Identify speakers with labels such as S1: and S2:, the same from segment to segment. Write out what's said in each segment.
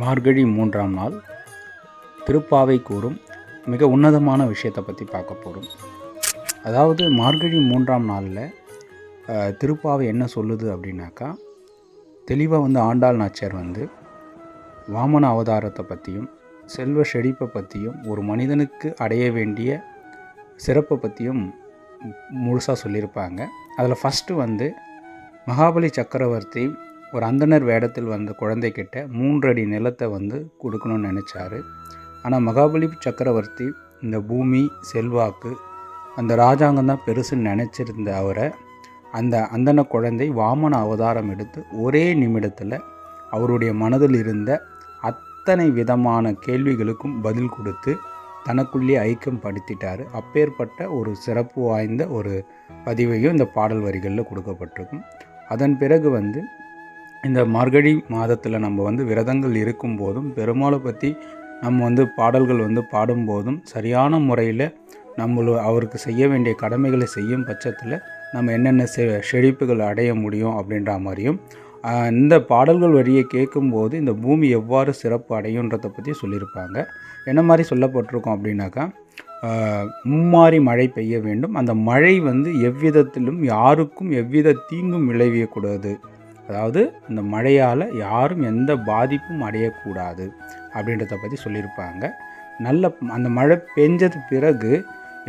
S1: மார்கழி மூன்றாம் நாள். திருப்பாவை கூறும் மிக உன்னதமான விஷயத்தை பற்றி பார்க்க போகிறோம் அதாவது மார்கழி மூன்றாம் நாளில் திருப்பாவை என்ன சொல்லுது அப்படின்னாக்கா தெளிவாக வந்து ஆண்டாள் நாச்சியார் வந்து வாமன அவதாரத்தை பற்றியும் செல்வ செழிப்பை பற்றியும் ஒரு மனிதனுக்கு அடைய வேண்டிய சிறப்பை பற்றியும் முழுசாக சொல்லியிருப்பாங்க. அதில் ஃபஸ்ட்டு வந்து மகாபலி சக்கரவர்த்தி ஒரு அந்தணர் வேடத்தில் வந்த குழந்தைக்கிட்ட மூன்று அடி நிலத்தை வந்து கொடுக்கணும்னு நினச்சாரு. ஆனால் மகாபலி சக்கரவர்த்தி இந்த பூமி செல்வாக்கு அந்த ராஜாங்கம் தான் பெருசுன்னு நினச்சிருந்த அவரை அந்த அந்தன குழந்தை வாமன அவதாரம் எடுத்து ஒரே நிமிடத்தில் அவருடைய மனதில் இருந்த அத்தனை விதமான கேள்விகளுக்கும் பதில் கொடுத்து தனக்குள்ளே ஐக்கியம் படுத்திட்டார். அப்பேற்பட்ட ஒரு சிறப்பு வாய்ந்த ஒரு பதிவையும் இந்த பாடல் வரிகளில் கொடுக்கப்பட்டிருக்கும். அதன் பிறகு வந்து இந்த மார்கழி மாதத்தில் நம்ம வந்து விரதங்கள் இருக்கும்போதும் பெருமாளை பற்றி நம்ம வந்து பாடல்கள் வந்து பாடும்போதும் சரியான முறையில் நம்மளோ அவருக்கு செய்ய வேண்டிய கடமைகளை செய்யும் பட்சத்தில் நம்ம என்னென்ன செ செழிப்புகள் அடைய முடியும் அப்படின்ற மாதிரியும் இந்த பாடல்கள் வரியை கேட்கும்போது இந்த பூமி எவ்வாறு சிறப்பு அடையுன்றதை பற்றி சொல்லியிருப்பாங்க. என்ன மாதிரி சொல்லப்பட்டிருக்கோம் அப்படின்னாக்கா மும்மாறி மழை பெய்ய வேண்டும். அந்த மழை வந்து எவ்விதத்திலும் யாருக்கும் எவ்வித தீங்கும் விளைவியக்கூடாது. அதாவது இந்த மழையால் யாரும் எந்த பாதிப்பும் அடையக்கூடாது அப்படின்றத பற்றி சொல்லியிருப்பாங்க. நல்ல அந்த மழை பெஞ்சது பிறகு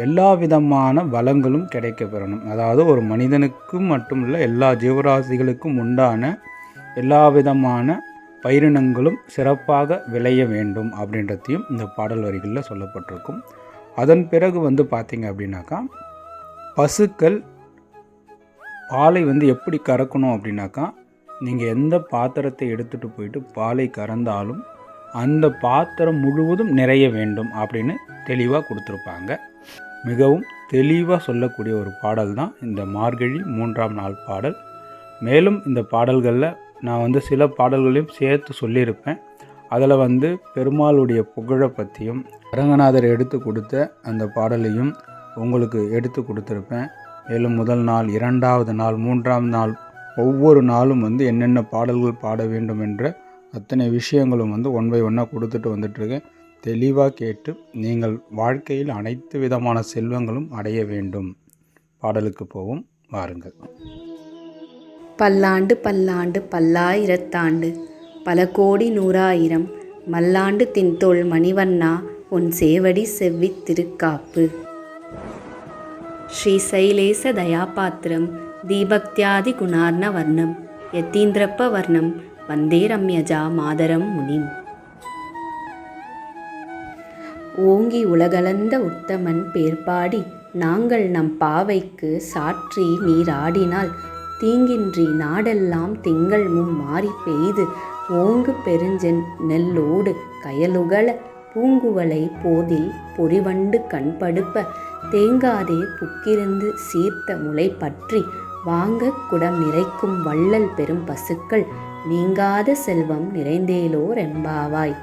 S1: எல்லா விதமான வளங்களும் கிடைக்க பெறணும் அதாவது ஒரு மனிதனுக்கும் மட்டும் இல்லை எல்லா ஜீவராசிகளுக்கும் உண்டான எல்லா விதமான பயிரினங்களும் சிறப்பாக விளைய வேண்டும் அப்படின்றதையும் இந்த பாடல் வரிகளில் சொல்லப்பட்டிருக்கும். அதன் பிறகு வந்து பார்த்திங்க அப்படின்னாக்கா பசுக்கள் பாலை வந்து எப்படி கறக்கணும் அப்படின்னாக்கா நீங்கள் எந்த பாத்திரத்தை எடுத்துகிட்டு போயிட்டு பாலை கறந்தாலும் அந்த பாத்திரம் முழுவதும் நிறைய வேண்டும் அப்படின்னு தெளிவாக கொடுத்துருப்பாங்க. மிகவும் தெளிவாக சொல்லக்கூடிய ஒரு பாடல் தான் இந்த மார்கழி மூன்றாம் நாள் பாடல். மேலும் இந்த பாடல்களில் நான் வந்து சில பாடல்களையும் சேர்த்து சொல்லியிருப்பேன். அதில் வந்து பெருமாளுடைய புகழை பற்றியும் அரங்கநாதர் எடுத்து கொடுத்த அந்த பாடலையும் உங்களுக்கு எடுத்து கொடுத்துருப்பேன். மேலும் முதல் நாள் இரண்டாவது நாள் மூன்றாம் நாள் ஒவ்வொரு நாளும் வந்து என்னென்ன பாடல்கள் பாட வேண்டும் என்ற அத்தனை விஷயங்களும் வந்து ஒன் பை ஒன்னாக கொடுத்துட்டு வந்துட்டுருக்கேன். தெளிவாக கேட்டு நீங்கள் வாழ்க்கையில் அனைத்து விதமான செல்வங்களும் அடைய வேண்டும். பாடலுக்கு போவோம். வாருங்கள்.
S2: பல்லாண்டு பல்லாண்டு பல்லாயிரத்தாண்டு பல கோடி நூறாயிரம் மல்லாண்டு தின்தோள் மணிவண்ணா உன் சேவடி செவ்வித் திருக்காப்பு. ஸ்ரீ சைலேச தயாபாத்திரம் தீபக்தியாதி குணார்ண வர்ணம் எத்தீந்திரப்ப வர்ணம் வந்தே ரம்யஜா மாதரம் முனிம். ஓங்கி உலகளந்த உத்தமன் பேர்பாடி நாங்கள் நம் பாவைக்கு சாற்றி நீராடினால் தீங்கின்றி நாடெல்லாம் திங்கள் மும் மாறி பெய்து ஓங்கு பெருஞ்சென் நெல்லோடு கயலுகள பூங்குவலை போதில் பொறிவண்டு கண்படுப்ப தேங்காதே புக்கிருந்து சீர்த்த முளை பற்றி வாங்க குடம் நிறைக்கும் வள்ளல் பெரும் பசுக்கள் நீங்காத செல்வம் நிறைந்தேலோர் எம்பாவாய்